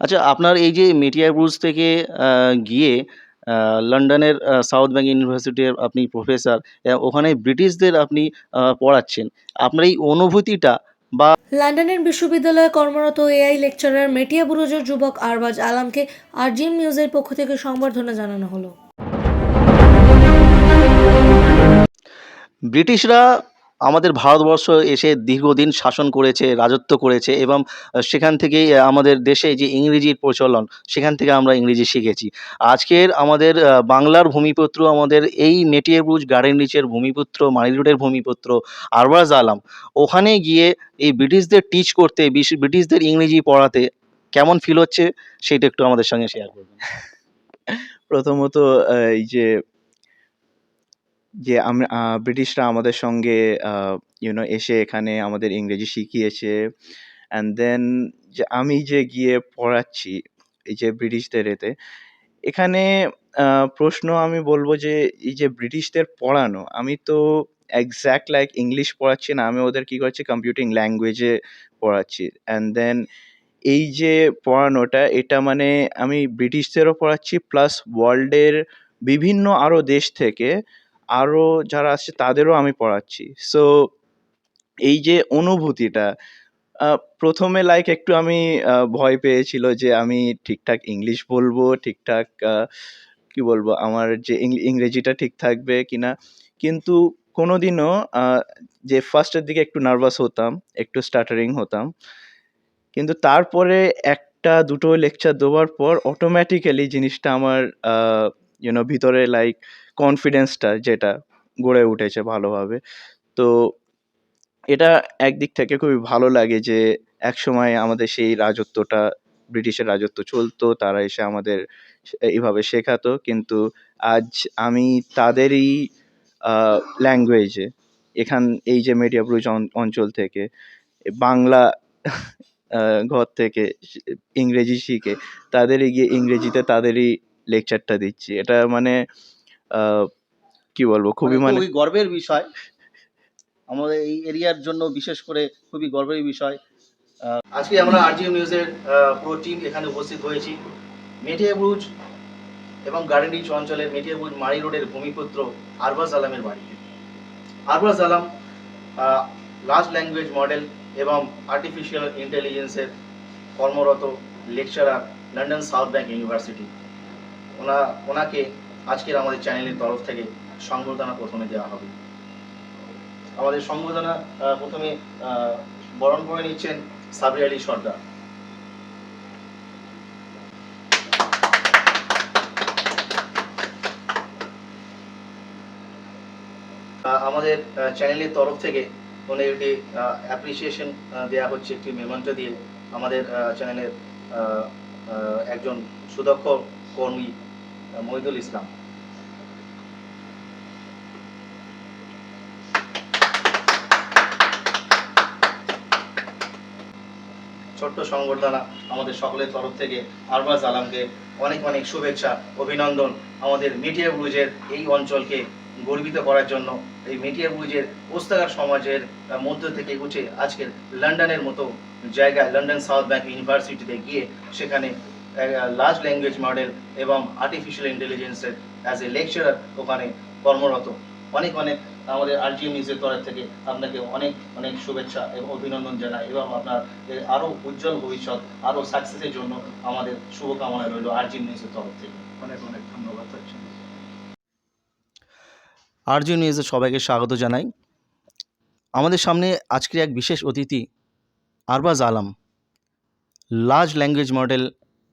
আচ্ছা আপনার এই যে মেটিয়ার ব্রুজ থেকে গিয়ে লন্ডনের সাউথ ব্যাংক ইউনিভার্সিটির আপনি প্রফেসর। ওখানে ব্রিটিশদের আপনি পড়াচ্ছেন। আপনার এই অনুভূতিটা বা লন্ডনের বিশ্ববিদ্যালয়ে কর্মরত এআই লেকচারার মেটিয়া বুরুজের যুবক আরবাজ আলামকে আরজিএম নিউজের পক্ষ থেকে সংবর্ধনা জানানো হলো ব্রিটিশরা আমাদের ভারতবর্ষ এসে দীর্ঘদিন শাসন করেছে, রাজত্ব করেছে এবং সেখান থেকেই আমাদের দেশে যে ইংরেজির প্রচলন, সেখান থেকে আমরা ইংরেজি শিখেছি। আজকের আমাদের বাংলার ভূমিপুত্র আমাদের এই মেটিয়া ব্রুজ গার্ডেন রিচের ভূমিপুত্র, মাইল রোডের ভূমিপুত্র আরবাজ আলম ওখানে গিয়ে এই ব্রিটিশদের টিচ করতে, ব্রিটিশদের ইংরেজি পড়াতে কেমন ফিল হচ্ছে সেইটা একটু আমাদের সঙ্গে শেয়ার করবেন? প্রথমত এই যে যে আমরা ব্রিটিশরা আমাদের সঙ্গে আ ইউ নো এসে এখানে আমাদের ইংরেজি শিখিয়েছে। অ্যান্ড দেন যে আমি যে গিয়ে পড়াচ্ছি এই যে ব্রিটিশদের এতে, এখানে প্রশ্ন আমি বলব যে এই যে ব্রিটিশদের পড়ানো, আমি তো এক্সাক্ট লাইক ইংলিশ পড়াচ্ছি না। আমি ওদের কী করছি কম্পিউটিং ল্যাঙ্গুয়েজে পড়াচ্ছি। অ্যান্ড দেন এই যে পড়ানোটা এটা মানে আমি ব্রিটিশদেরও পড়াচ্ছি প্লাস ওয়ার্ল্ডের বিভিন্ন আরও দেশ থেকে আরও যারা আসছে তাদেরও আমি পড়াচ্ছি। সো এই যে অনুভূতিটা প্রথমে লাইক একটু আমি ভয় পেয়েছিল যে আমি ঠিকঠাক ইংলিশ বলব, ঠিকঠাক কি বলব আমার যে ইংরেজিটা ঠিক থাকবে কিনা। কিন্তু কোনোদিনও আ যে ফার্স্টের দিকে একটু নার্ভাস হতাম, একটু স্টার্টারিং হতাম। কিন্তু তারপরে একটা দুটো লেকচার দেওয়ার পর অটোমেটিক্যালি জিনিসটা আমার আ ইউ নো ভিতরে লাইক কনফিডেন্সটা যেটা গড়ে উঠেছে ভালোভাবে। তো এটা একদিক থেকে খুবই ভালো লাগে যে একসময় আমাদের সেই রাজত্বটা, ব্রিটিশের রাজত্ব চলতো। তারা এসে আমাদের এইভাবে শেখাতো। কিন্তু আজ আমি তাদেরই ল্যাঙ্গুয়েজে এখান, এই যে মেডিয়া ব্রুজ অঞ্চল থেকে, বাংলা ঘর থেকে, ইংরেজি শিখে, তাদেরই গিয়ে ইংরেজিতে তাদেরই লেকচারটা দিচ্ছি। এটা মানে কি বলব খুবই মানে খুবই গর্বের বিষয়। আমাদের এই এরিয়ার জন্য বিশেষ করে খুবই গর্বের বিষয়। আজকে আমরা আরজিএম নিউজের পুরো টিম এখানে উপস্থিত হয়েছি। মেটিয়া ব্রুজ এবং গার্ডেন রিচ অঞ্চলের মেটিয়া ব্রুজ মারি রোডের ভূমিপুত্র আরবাজ আলমের বাড়িতে। Arbaz Alam large language model এবং আর্টিফিশিয়াল ইন্টেলিজেন্সের কর্মরত lecturer London South Bank University. ওনা ওনাকে আজকের আমাদের চ্যানেলের তরফ থেকে সংবর্ধনা প্রথমে দেওয়া হবে। আমাদের সংবর্ধনা আ ১ম এ বরণ করে নিচ্ছেন সাবরি আলী সর্দার। আমাদের চ্যানেলের তরফ থেকে ওনার একটি অ্যাপ্রিসিয়েশন দেয়া হচ্ছে একটি মেমেন্টো দিয়ে আমাদের চ্যানেলের একজন সুদক্ষ কর্মী মহিদুল ইসলাম। ছোট্ট সংবর্ধনা আমাদের সকলের তরফ থেকে আরবাজ আলমকে অনেক অনেক শুভেচ্ছা, অভিনন্দন। আমাদের মেটিয়া ব্রুজের এই অঞ্চলকে গর্বিত করার জন্য এই মেটিয়া ব্রুজের কোস্তাগার সমাজের মধ্য থেকে উঠে আজকের লন্ডনের মতো জায়গায় লন্ডন সাউথ ব্যাংক ইউনিভার্সিটিতে গিয়ে সেখানে লার্জ ল্যাঙ্গুয়েজ মডেল এবং আর্টিফিশিয়াল ইন্টেলিজেন্সের অ্যাজ এ লেকচারার ওখানে কর্মরত। অনেক অনেক আমাদের আরজিএম নিউজের তরফ থেকে আপনাকে অনেক অনেক শুভেচ্ছা এবং অভিনন্দন জানাই এবং আপনার এ আরও উজ্জ্বল ভবিষ্যৎ, আরও সাকসেসের জন্য আমাদের শুভকামনা রইল আরজিএম নিউজের তরফ থেকে। অনেক, অনেক ধন্যবাদ। আরজিএম নিউজে সবাইকে স্বাগত জানাই। আমাদের সামনে আজকের এক বিশেষ অতিথি Arbaz Alam. Large language model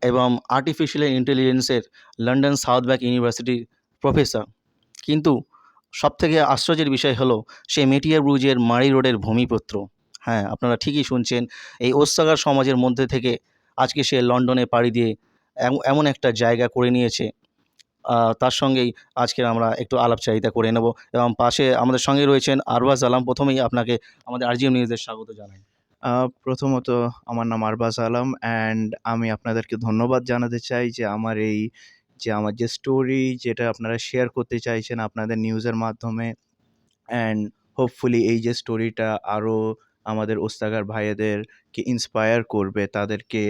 এবং আর্টিফিশিয়াল ইন্টেলিজেন্সের লন্ডন সাউথ ব্যাক ইউনিভার্সিটির প্রফেসর। কিন্তু সবথেকে আশ্চর্যের বিষয় হলো সে মেটিয়া ব্রুজের মারি রোডের ভূমিপুত্র। হ্যাঁ, আপনারা ঠিকই শুনছেন। এই ওস্তাগার সমাজের মধ্যে থেকে আজকে সে লন্ডনে পাড়ি দিয়ে এম এমন একটা জায়গা করে নিয়েছে। তার সঙ্গেই আজকের আমরা একটু আলাপচারিতা করে নেব এবং পাশে আমাদের সঙ্গে রয়েছেন আরবাজ আলম। প্রথমেই আপনাকে আমাদের আরজিএম নিউজে স্বাগত জানাই। প্রথমত আমার নাম আরবাজ আলম অ্যান্ড আমি আপনাদেরকে ধন্যবাদ জানাতে চাই যে আমার এই, যে আমার যে স্টোরি যেটা আপনারা শেয়ার করতে চাইছেন আপনাদের নিউজের মাধ্যমে অ্যান্ড হোপফুলি এই যে স্টোরিটা আরও আমাদের ওস্তাগার ভাইয়েদেরকে ইন্সপায়ার করবে। তাদেরকে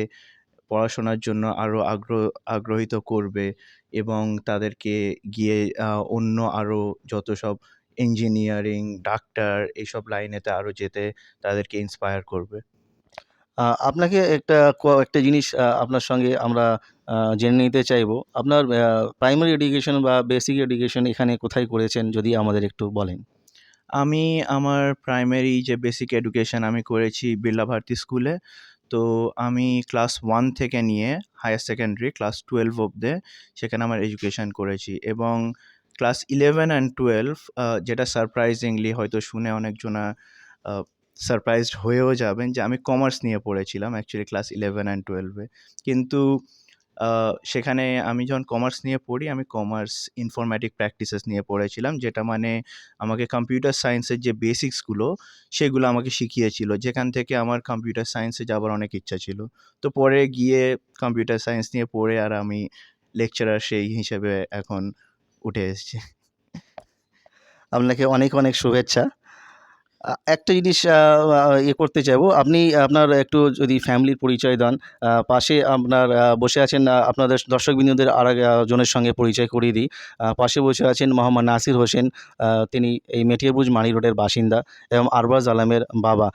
পড়াশোনার জন্য আরও আগ্রহ, আগ্রহীত করবে এবং তাদেরকে গিয়ে অন্য আরও যত সব ইঞ্জিনিয়ারিং ডাক্তার এইসব লাইনেতে আরও যেতে তাদেরকে ইন্সপায়ার করবে। আপনাকে একটা ক- একটা জিনিস আপনার সঙ্গে আমরা জেনে নিতে চাইব। আপনার প্রাইমারি এডুকেশন বা বেসিক এডুকেশন এখানে কোথায় করেছেন যদি আমাদের একটু বলেন? আমি আমার প্রাইমারি যে বেসিক এডুকেশন আমি করেছি বিড়লা ভারতী স্কুলে তো আমি ক্লাস ওয়ান থেকে নিয়ে হায়ার সেকেন্ডারি ক্লাস টুয়েলভ অবধি সেখানে আমার এডুকেশন করেছি। এবং ক্লাস ইলেভেন অ্যান্ড টুয়েলভ যেটা সারপ্রাইজিংলি হয়তো শুনে অনেকজনা সারপ্রাইজড হয়েও যাবেন যে আমি কমার্স নিয়ে পড়েছিলাম অ্যাকচুয়ালি ক্লাস ইলেভেন অ্যান্ড টুয়েলভে কিন্তু সেখানে আমি যখন কমার্স নিয়ে পড়ি, আমি কমার্স ইনফরম্যাটিক প্র্যাকটিসেস নিয়ে পড়েছিলাম, যেটা মানে আমাকে কম্পিউটার সায়েন্সের যে বেসিক্সগুলো সেগুলো আমাকে শিখিয়েছিল। যেখান থেকে আমার কম্পিউটার সায়েন্সে যাবার অনেক ইচ্ছা ছিল। তো পরে গিয়ে কম্পিউটার সায়েন্স নিয়ে পড়ে আর আমি লেকচারার সেই হিসেবে এখন উঠে এসেছি। আপনাকে অনেক অনেক শুভেচ্ছা। একটা জিনিস ইয়ে করতে চাইব। আপনি আপনার একটু যদি ফ্যামিলির পরিচয় দেন পাশে আপনার বসে আছেন আপনাদের দর্শকবৃন্দদের আর এক, জনের সঙ্গে পরিচয় করিয়ে দিই। পাশে বসে আছেন মোহাম্মদ নাসির হোসেন তিনি এই মেটিয়ারবুজ মানি রোডের বাসিন্দা এবং আরবাজ আলমের বাবা।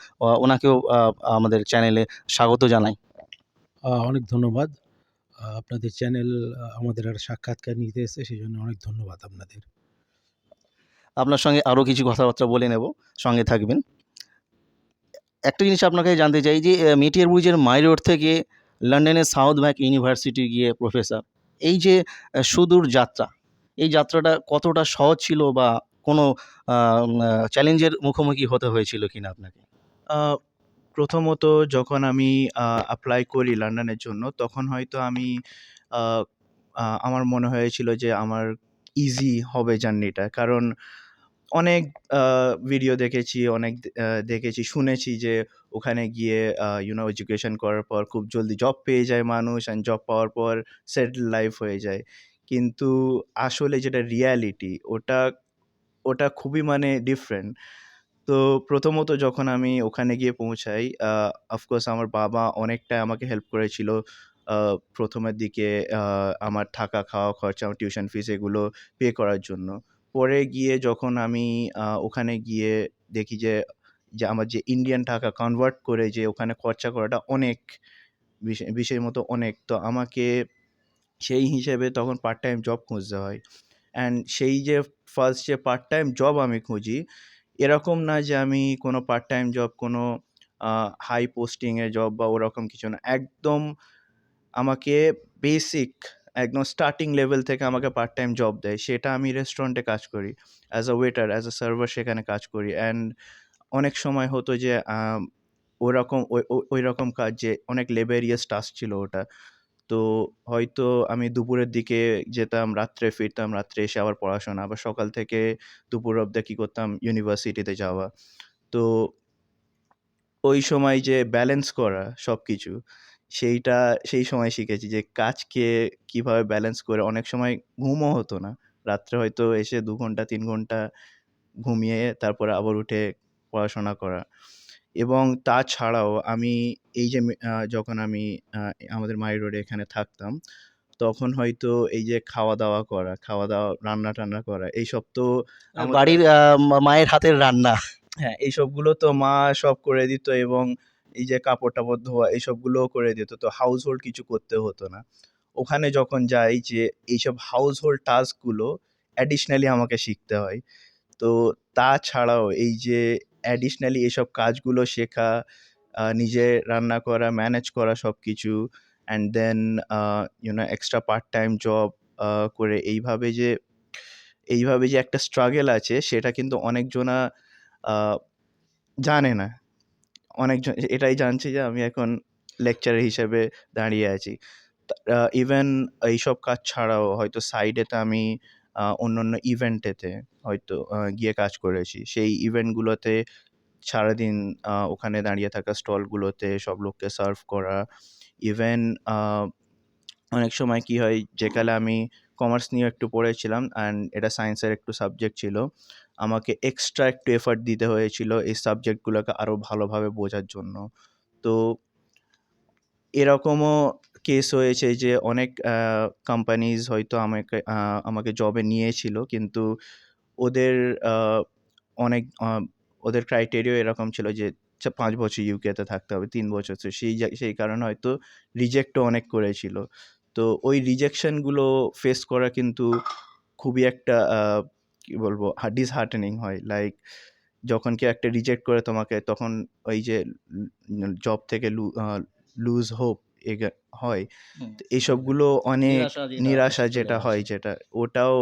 ওনাকেও আমাদের চ্যানেলে স্বাগত জানাই। অনেক ধন্যবাদ। আপনাদের চ্যানেল আমাদের আর সাক্ষাৎকার নিতে এসেছে সেই জন্য অনেক ধন্যবাদ আপনাদের। আপনার সঙ্গে আরও কিছু কথাবার্তা বলে নেব সঙ্গে থাকবেন। একটা জিনিস আপনাকে জানতে চাই যে মেটিয়ার ব্রিজের মাই রোড থেকে লন্ডনের সাউথ ব্যাংক ইউনিভার্সিটি গিয়ে প্রফেসর এই যে সুদূর যাত্রা এই যাত্রাটা কতটা সহজ ছিল বা কোনো চ্যালেঞ্জের মুখোমুখি হতে হয়েছিল কিনা আপনাকে? প্রথমত যখন আমি অ্যাপ্লাই করি লন্ডনের জন্য, তখন হয়তো আমি আমার মনে হয়েছিল যে আমার ইজি হবে জার্নিটা। কারণ অনেক ভিডিও দেখেছি, অনেক দেখেছি, শুনেছি যে ওখানে গিয়ে ইউনো এডুকেশন করার পর খুব জলদি জব পেয়ে যায় মানুষ অ্যান্ড জব পাওয়ার পর সেটেল লাইফ হয়ে যায়। কিন্তু আসলে যেটা রিয়ালিটি ওটা ওটা খুবই মানে ডিফারেন্ট তো প্রথমত যখন আমি ওখানে গিয়ে পৌঁছাই অফকোর্স আমার বাবা অনেকটা আমাকে হেল্প করেছিল। প্রথমের দিকে আমার থাকা, খাওয়া খরচা, আমার টিউশন ফিস এগুলো পে করার জন্য। পরে গিয়ে যখন আমি ওখানে গিয়ে দেখি যে যে আমার যে ইন্ডিয়ান টাকা কনভার্ট করে যে ওখানে খরচা করাটা অনেক বিষয়ের মতো অনেক, তো আমাকে সেই হিসেবে তখন পার্ট টাইম জব খুঁজতে হয়। অ্যান্ড সেই যে ফার্স্ট যে পার্ট টাইম জব আমি খুঁজি এরকম না যে আমি কোনো পার্ট টাইম জব কোনো হাই পোস্টিংয়ে জব বা ওরকম কিছু না। একদম আমাকে বেসিক একদম স্টার্টিং লেভেল থেকে আমাকে পার্ট টাইম জব দেয়। সেটা আমি রেস্টুরেন্টে কাজ করি as a waiter as a server সেখানে কাজ করি। অ্যান্ড অনেক সময় হতো যে ওরকম, ওই- ওই রকম কাজ যে অনেক লেবেরিয়াস টাস্ক ছিল ওটা। তো হয়তো আমি দুপুরের দিকে যেতাম, রাত্রে ফিরতাম, রাত্রে এসে আবার পড়াশোনা, আবার সকাল থেকে দুপুর অবধি কী করতাম ইউনিভার্সিটিতে যাওয়া। তো ওই সময় যে ব্যালেন্স করা সব কিছু সেইটা, সেই সময় শিখেছি যে কাজকে কীভাবে ব্যালেন্স করে, অনেক সময় ঘুমও হতো না। রাত্রে হয়তো এসে দু ঘণ্টা, তিন ঘণ্টা ঘুমিয়ে তারপরে আবার উঠে পড়াশোনা করা। এবং তাছাড়াও আমি এই যে যখন আমি আমাদের মাই রোডে এখানে থাকতাম তখন হয়তো এই যে খাওয়া দাওয়া করা খাওয়া দাওয়া রান্না টান্না করা এইসব তো বাড়ির মায়ের হাতের রান্না। হ্যাঁ এইসবগুলো তো মা সব করে দিত এবং এই যে কাপড় টাপড় ধোয়া এইসবগুলোও করে দিত। তো হাউস হোল্ড কিছু করতে হতো না। ওখানে যখন যাই যে এইসব হাউস হোল্ড টাস্কগুলো অ্যাডিশনালি আমাকে শিখতে হয়। তো তাছাড়াও এই যে অ্যাডিশনালি এইসব কাজগুলো শেখা নিজে রান্না করা ম্যানেজ করা সব কিছু and then you know extra part time job করে এইভাবে যে এইভাবে যে একটা স্ট্রাগল আছে সেটা কিন্তু অনেকজনা জানে না। অনেকজন, এটাই জানছে যে আমি এখন লেকচারার হিসেবে দাঁড়িয়ে আছি। ইভেন এইসব কাজ ছাড়াও হয়তো সাইডেতে আমি আহ, অন্য অন্য ইভেন্টেতে হয়তো গিয়ে কাজ করেছি। সেই ইভেন্টগুলোতে সারাদিন ওখানে দাঁড়িয়ে থাকা স্টলগুলোতে সব লোককে সার্ভ করা। ইভেন অনেক সময় কি হয় যেকালে আমি কমার্স নিয়ে একটু পড়েছিলাম অ্যান্ড এটা সায়েন্সের একটু সাবজেক্ট ছিল আমাকে এক্সট্রা একটু এফার্ট দিতে হয়েছিল এই সাবজেক্টগুলোকে আরও ভালোভাবে বোঝার জন্য। তো এরকমও কেস হয়েছে যে, অনেক কোম্পানিজ হয়তো আমাকে আমাকে জবে নিয়েছিল। কিন্তু ওদের অনেক ওদের ক্রাইটেরিয়া এরকম ছিল যে পাঁচ বছর ইউকেতে থাকতে হবে, তিন বছর। তো সেই সেই কারণে হয়তো রিজেক্টও অনেক করেছিল। তো ওই রিজেকশনগুলো ফেস করা কিন্তু খুবই একটা কি বলব ডিসহার্টেনিং হয়। লাইক যখন কেউ একটা রিজেক্ট করে তোমাকে, তখন ওই যে জব থেকে লুজ হোপ হয়। এইসবগুলো অনেক নিরাশা যেটা। হয় যেটা ওটাও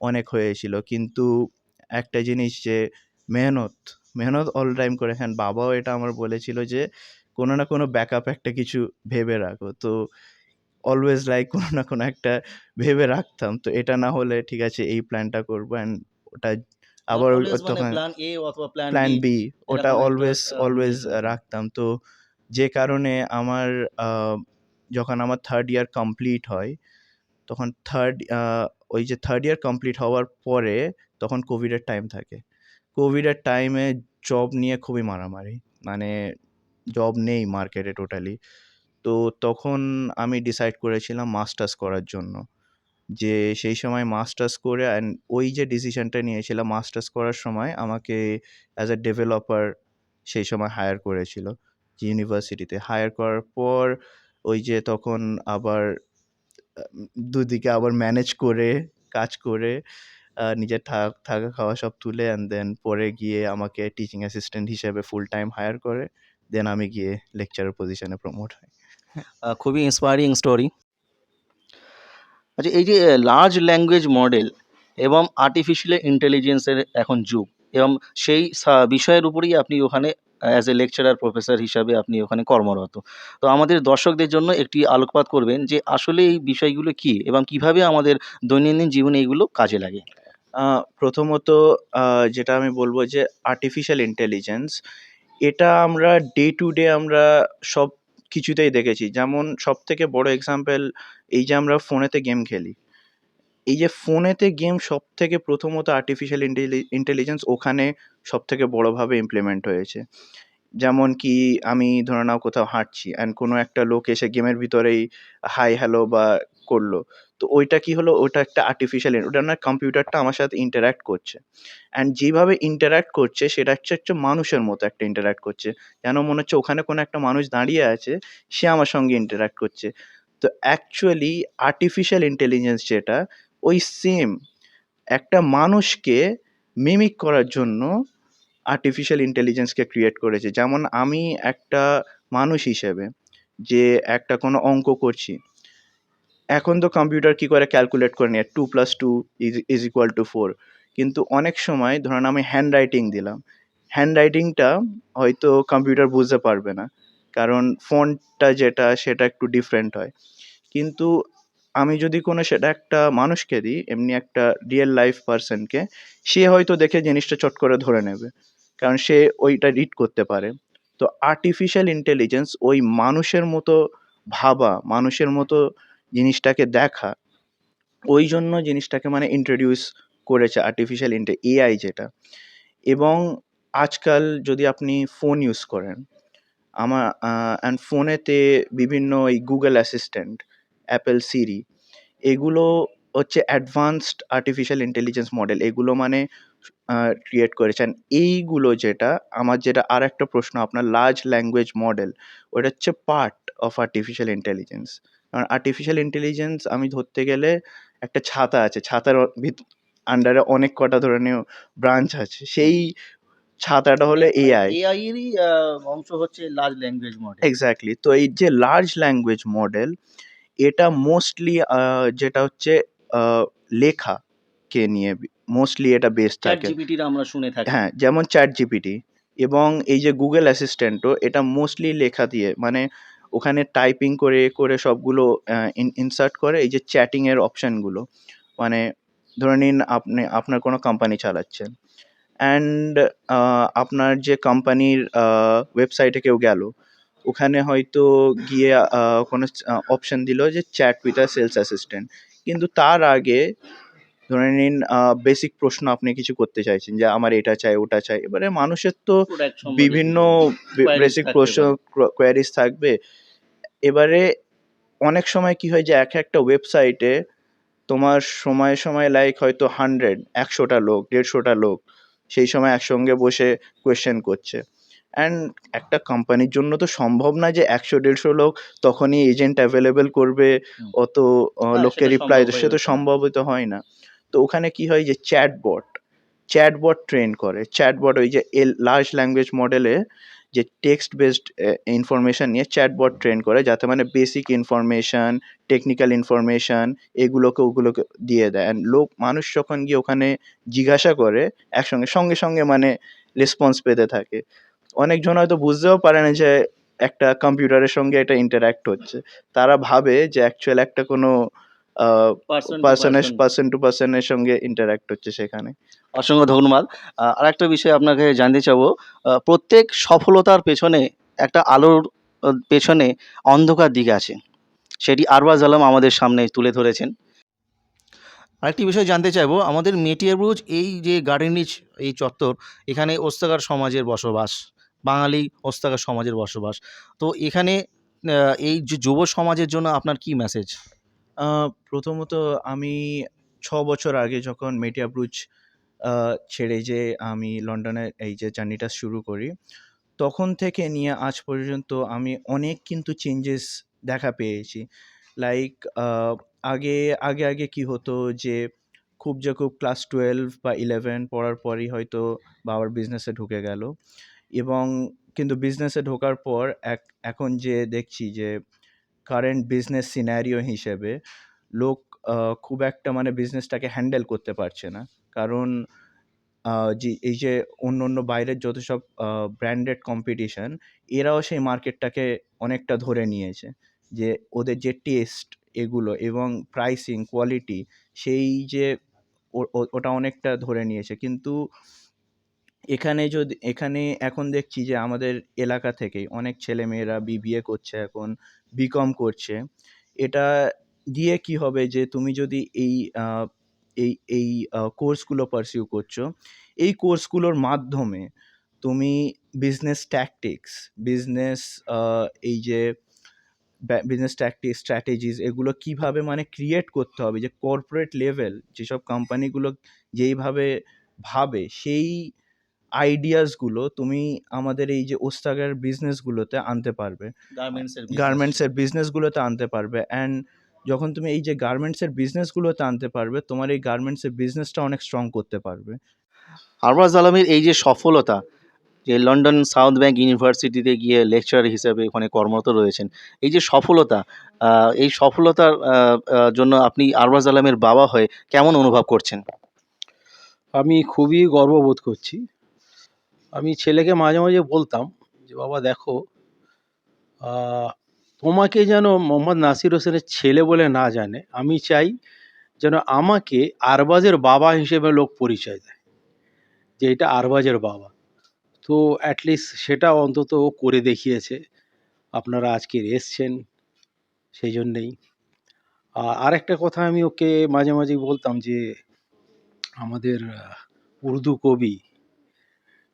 অনেক হয়েছিল। কিন্তু একটা জিনিস যে মেহনত মেহনত অল টাইম করে। হ্যাঁ বাবাও এটা আমার বলেছিল যে কোনো না কোনো ব্যাকআপ একটা কিছু ভেবে রাখো। তো অলওয়েজ লাইক কোনো না কোনো একটা ভেবে রাখতাম। তো এটা না হলে ঠিক আছে এই প্ল্যানটা করব অ্যান্ড ওটা আবার মানে তখন প্ল্যান প্ল্যান বি ওটা অলওয়েজ অলওয়েজ রাখতাম। তো যে কারণে আমার যখন আমার থার্ড ইয়ার কমপ্লিট হয়, তখন থার্ড ওই যে থার্ড ইয়ার কমপ্লিট হওয়ার পরে তখন কোভিডের টাইম থাকে। কোভিডের টাইমে জব নিয়ে খুবই মারামারি। মানে জব নেই মার্কেটে টোটালি তো তখন আমি ডিসাইড করেছিলাম মাস্টার্স করার জন্য। যে সেই সময় মাস্টার্স করে অ্যান্ড ওই যে ডিসিশনটা নিয়েছিলাম মাস্টার্স করার সময় আমাকে অ্যাজ এ ডেভেলপার সেই সময় হায়ার করেছিল। ইউনিভার্সিটিতে হায়ার করার পর ওই যে তখন আবার দুদিকে আবার ম্যানেজ করে কাজ করে নিজের থাক- খাওয়া সব তুলে অ্যান্ড দেন পরে গিয়ে আমাকে টিচিং অ্যাসিস্ট্যান্ট হিসেবে ফুল টাইম হায়ার করে দেন আমি গিয়ে লেকচারার পজিশনে প্রমোট আহ, খুবই ইন্সপায়ারিং স্টোরি আচ্ছা এই যে লার্জ ল্যাঙ্গুয়েজ মডেল এবং আর্টিফিশিয়াল ইন্টেলিজেন্সের এখন যুগ এবং সেই বিষয়ের উপরেই আপনি ওখানে অ্যাজ এ লেকচারার প্রফেসর হিসাবে আপনি ওখানে কর্মরত। তো আমাদের দর্শকদের জন্য একটি আলোকপাত করবেন যে আসলে এই বিষয়গুলো কি এবং কীভাবে আমাদের দৈনন্দিন জীবনে এগুলো কাজে লাগে। প্রথমত যেটা আমি বলব যে আর্টিফিশিয়াল ইন্টেলিজেন্স এটা আমরা ডে টু ডে আমরা সব কিছুতেই দেখেছি। যেমন সব থেকে বড় এক্সাম্পল এই যে আমরা ফোনেতে গেম খেলি। এই যে ফোনেতে গেম সব থেকে প্রথমত আর্টিফিশিয়াল ইন্টেলি ইন্টেলিজেন্স ওখানে সব থেকে বড়োভাবে ইমপ্লিমেন্ট হয়েছে। যেমন কি আমি ধরে নাও কোথাও হাঁটছি অ্যান্ড কোনো একটা লোক এসে গেমের ভিতরেই হাই হ্যালো বা করল। তো ওইটা কি হলো? ওটা একটা আর্টিফিশিয়াল ওটা না কম্পিউটারটা আমার সাথে ইন্টারাক্ট করছে। অ্যান্ড যেভাবে ইন্টারাক্ট করছে সেটা হচ্ছে একটা মানুষের মতো একটা ইন্টারাক্ট করছে। যেন মনে হচ্ছে ওখানে কোনো একটা মানুষ দাঁড়িয়ে আছে, সে আমার সঙ্গে ইন্টারাক্ট করছে। তো অ্যাকচুয়ালি আর্টিফিশিয়াল ইন্টেলিজেন্স যেটা ওই সেম একটা মানুষকে মিমিক করার জন্য আর্টিফিশিয়াল ইন্টেলিজেন্সকে ক্রিয়েট করেছে। যেমন আমি একটা মানুষ হিসেবে যে একটা কোনো অঙ্ক করছি, এখন তো কম্পিউটার কি করে ক্যালকুলেট করে নিয়ে two plus two is is equal to four কিন্তু অনেক সময় ধরুন আমি হ্যান্ড রাইটিং দিলাম হ্যান্ড রাইটিংটা হয়তো কম্পিউটার বুঝতে পারবে না, কারণ ফোনটা যেটা সেটা একটু ডিফারেন্ট হয়। কিন্তু আমি যদি কোনো সেটা একটা মানুষকে দিই, এমনি একটা রিয়েল লাইফ পার্সনকে সে হয়তো দেখে জিনিসটা চট করে ধরে নেবে। কারণ সে ওইটা রিড করতে পারে। তো আর্টিফিশিয়াল ইন্টেলিজেন্স ওই মানুষের মতো ভাবা, মানুষের মতো জিনিসটাকে দেখা, ওই জন্য জিনিসটাকে মানে ইন্ট্রোডিউস করেছে আর্টিফিশিয়াল ইন্টে এআই যেটা। এবং আজকাল যদি আপনি ফোন ইউজ করেন, আমার অ্যান্ড ফোনেতে বিভিন্ন এই গুগল অ্যাসিস্ট্যান্ট অ্যাপেল সিরি এগুলো হচ্ছে অ্যাডভান্সড আর্টিফিশিয়াল ইন্টেলিজেন্স মডেল এগুলো মানে ক্রিয়েট করেছেন এইগুলো যেটা আমার যেটা আর একটা প্রশ্ন আপনার লার্জ ল্যাঙ্গুয়েজ মডেল ওটা হচ্ছে পার্ট অফ আর্টিফিশিয়াল ইন্টেলিজেন্স কারণ আর্টিফিশিয়াল ইন্টেলিজেন্স আমি ধরতে গেলে একটা ছাতা আছে ছাতার আন্ডারে অনেক কটা ধরনের ব্রাঞ্চ আছে। সেই ছাতাটা হলো এআই এআই এরই অংশ হচ্ছে লার্জ ল্যাঙ্গুয়েজ মডেল এক্স্যাক্টলি তো এই যে লার্জ ল্যাঙ্গুয়েজ মডেল এটা মোস্টলি যেটা হচ্ছে আহ, লেখাকে নিয়ে মোস্টলি এটা বেস চ্যাট থাকে। আমরা শুনে থাকি। হ্যাঁ যেমন চ্যাট জিপিটি এবং এই যে গুগল অ্যাসিস্ট্যান্টও এটা মোস্টলি লেখা দিয়ে মানে ওখানে টাইপিং করে করে সবগুলো ইনসার্ট করে এই যে চ্যাটিংয়ের অপশানগুলো মানে ধরে নিন আপনি আপনার কোনো কোম্পানি চালাচ্ছেন। অ্যান্ড আপনার যে কোম্পানির ওয়েবসাইটে কেউ গেল ওখানে হয়তো গিয়ে কোনো অপশন দিল যে chat with a sales assistant কিন্তু তার আগে ধরে নিন বেসিক প্রশ্ন আপনি কিছু করতে চাইছেন যে আমার এটা চাই ওটা চাই। এবারে মানুষের তো বিভিন্ন বেসিক প্রশ্ন কোয়ারিজ থাকবে। এবারে অনেক সময় কি হয় যে এক একটা ওয়েবসাইটে তোমার সময় সময় লাইক হয়তো হান্ড্রেড একশোটা লোক দেড়শোটা লোক সেই সময় একসঙ্গে বসে কোয়েশ্চেন করছে। অ্যান্ড একটা কোম্পানির জন্য তো সম্ভব না যে একশো দেড়শো লোক তখনই এজেন্ট অ্যাভেলেবেল করবে অত লোককে রিপ্লাই সে তো। সম্ভবত হয় না। তো ওখানে কি হয় যে চ্যাটবট চ্যাটবট ট্রেন করে। চ্যাটবট ওই যে এল লার্জ ল্যাঙ্গুয়েজ মডেলে যে টেক্সট বেসড ইনফরমেশন নিয়ে চ্যাটবট ট্রেন করে যাতে মানে বেসিক ইনফরমেশন টেকনিক্যাল ইনফরমেশন এগুলোকে ওগুলোকে দিয়ে দেয়। And লোক মানুষ যখন গিয়ে ওখানে জিজ্ঞাসা করে একসঙ্গে সঙ্গে সঙ্গে মানে রেসপন্স পেতে থাকে। অনেকজন হয়তো বুঝতেও পারে না যে একটা কম্পিউটারের সঙ্গে এটা ইন্টারাক্ট হচ্ছে। তারা ভাবে যে অ্যাকচুয়াল একটা কোনো পার্সনের পার্সন টু পার্সনের সঙ্গে ইন্টারাক্ট হচ্ছে সেখানে। অসংখ্য ধন্যবাদ। আহ, আরেকটা বিষয় আপনাকে জানতে চাবো প্রত্যেক সফলতার পেছনে একটা আলোর পেছনে অন্ধকার দিক আছে। সেটি আরবাজ আলম আমাদের সামনে তুলে ধরেছেন। আরেকটি বিষয় জানতে চাইব আমাদের মেটিয়ার ব্রুজ এই যে গার্ডেন রিচ এই চত্বর এখানে ওস্তাগার সমাজের বসবাস। বাঙালি ওস্তাগার সমাজের বসবাস। তো এখানে এই যে যুব সমাজের জন্য আপনার কি মেসেজ প্রথমত আমি ছ বছর আগে যখন মেটিয়া আহ, ছেড়ে যে আমি লন্ডনের এই যে জার্নিটা শুরু করি তখন থেকে নিয়ে আজ পর্যন্ত আমি অনেক কিন্তু চেঞ্জেস দেখা পেয়েছি। লাইক আগে আগে আগে কি হতো যে খুব যে খুব ক্লাস টুয়েলভ বা ইলেভেন পড়ার পরই হয়তো বাবার বিজনেসে ঢুকে গেল। এবং কিন্তু বিজনেসে ঢোকার পর এক, এখন যে দেখছি যে কারেন্ট বিজনেস সিনারিও হিসেবে লোক খুব একটা মানে বিজনেসটাকে হ্যান্ডেল করতে পারছে না। কারণ যে এই যে অন্য অন্য বাইরের যত সব ব্র্যান্ডেড কম্পিটিশন এরাও সেই মার্কেটটাকে অনেকটা ধরে নিয়েছে যে ওদের যে টেস্ট এগুলো এবং প্রাইসিং কোয়ালিটি সেই যে ওটা অনেকটা ধরে নিয়েছে। কিন্তু এখানে যদি, এখানে এখন দেখছি যে আমাদের এলাকা থেকেই অনেক ছেলেমেয়েরা বিবিএ করছে এখন বিকম করছে। এটা দিয়ে কি হবে যে তুমি যদি এই এই এই কোর্সগুলো পারসিউ করছ, এই কোর্সগুলোর মাধ্যমে তুমি বিজনেস ট্যাকটিক্স বিজনেস এই যে বিজনেস ট্যাকটিক্স স্ট্র্যাটেজিস এগুলো কীভাবে মানে ক্রিয়েট করতে হবে, যে কর্পোরেট লেভেল যেসব কোম্পানিগুলো যেইভাবে ভাবে সেই আইডিয়াসগুলো তুমি আমাদের এই যে ওস্তাগার বিজনেসগুলোতে আনতে পারবে। গার্মেন্টসের গার্মেন্টসের বিজনেসগুলোতে আনতে পারবে। অ্যান্ড যখন তুমি এই যে গার্মেন্টসের বিজনেসগুলোতে আনতে পারবে তোমার এই গার্মেন্টসের বিজনেসটা অনেক স্ট্রং করতে পারবে। আরবাজ আলমের এই যে সফলতা যে লন্ডন সাউথ ব্যাংক ইউনিভার্সিটিতে গিয়ে লেকচারার হিসেবে ওখানে কর্মরত রয়েছেন এই যে সফলতা এই সফলতার জন্য আপনি আরবাজ আলমের বাবা হয়ে কেমন অনুভব করছেন? আমি খুবই গর্ববোধ করছি। আমি ছেলেকে মাঝে মাঝে বলতাম যে, বাবা, দেখো তোমাকে যেন মোহাম্মদ নাসির হোসেনের ছেলে বলে না জানে, আমি চাই যেন আমাকে আরবাজের বাবা হিসেবে লোক পরিচয় দেয়, যে এটা আরবাজের বাবা। তো অ্যাটলিস্ট সেটা অন্তত ও করে দেখিয়েছে, আপনারা আজকে এসছেন সেই জন্যেই আর একটা কথা আমি ওকে মাঝে মাঝে বলতাম যে, আমাদের উর্দু কবি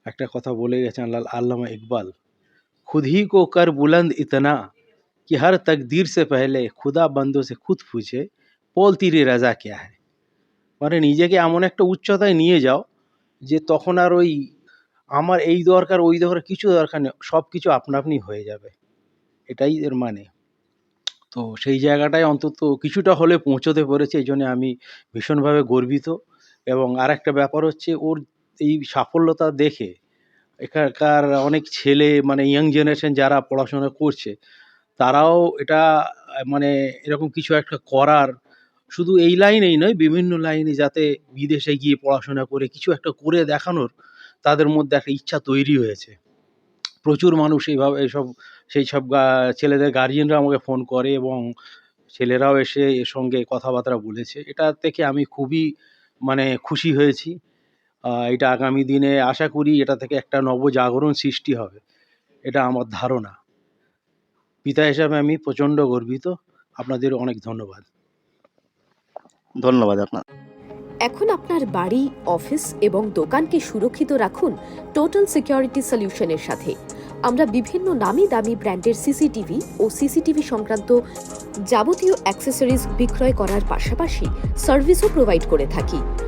একটা কথা বলে গেছেন আল্লাহ আল্লামা ইকবাল खुद ही को कर बुलंद इतना कि हर तकदीर से पहले खुदा बंदों से खुद पूछे পোল তিরি রাজা কে হ্যায় মানে নিজেকে এমন একটা উচ্চতায় নিয়ে যাও যে তখন আর ওই আমার এই দরকার ওই দরকার কিছু দরকার নেই সব কিছু আপনা আপনি হয়ে যাবে এটাই এর মানে তো সেই জায়গাটায় অন্তত কিছুটা হলে পৌঁছতে পেরেছে এই জন্য আমি ভীষণভাবে গর্বিত এবং আর একটা ব্যাপার হচ্ছে ওর এই সাফল্যতা দেখে এখানকার অনেক ছেলে মানে ইয়াং জেনারেশন যারা পড়াশোনা করছে, তারাও এটা মানে এরকম কিছু একটা করার শুধু এই লাইনেই নয়, বিভিন্ন লাইনে যাতে বিদেশে গিয়ে পড়াশোনা করে কিছু একটা করে দেখানোর তাদের মধ্যে একটা ইচ্ছা তৈরি হয়েছে। প্রচুর মানুষ এইভাবে এইসব সেই সব ছেলেদের গার্জিয়ানরা আমাকে ফোন করে এবং ছেলেরাও এসে এর সঙ্গে কথাবার্তা বলেছে। এটা থেকে আমি খুবই মানে খুশি হয়েছি। এটা আগামী দিনে আশা করি এটা থেকে একটা নবজাগরণ সৃষ্টি হবে। এটা আমার ধারণা। পিতা হিসাবে আমি প্রচণ্ড গর্বিত। আপনাদের অনেক ধন্যবাদ। ধন্যবাদ আপনার। এখন আপনার বাড়ি অফিস এবং দোকানকে সুরক্ষিত রাখুন টোটাল সিকিউরিটি সলিউশনের সাথে। আমরা বিভিন্ন নামি দামি ব্র্যান্ডের সিসিটিভি ও সিসিটিভি সংক্রান্ত যাবতীয় অ্যাক্সেসরিজ বিক্রয় করার পাশাপাশি সার্ভিসও প্রোভাইড করে থাকি।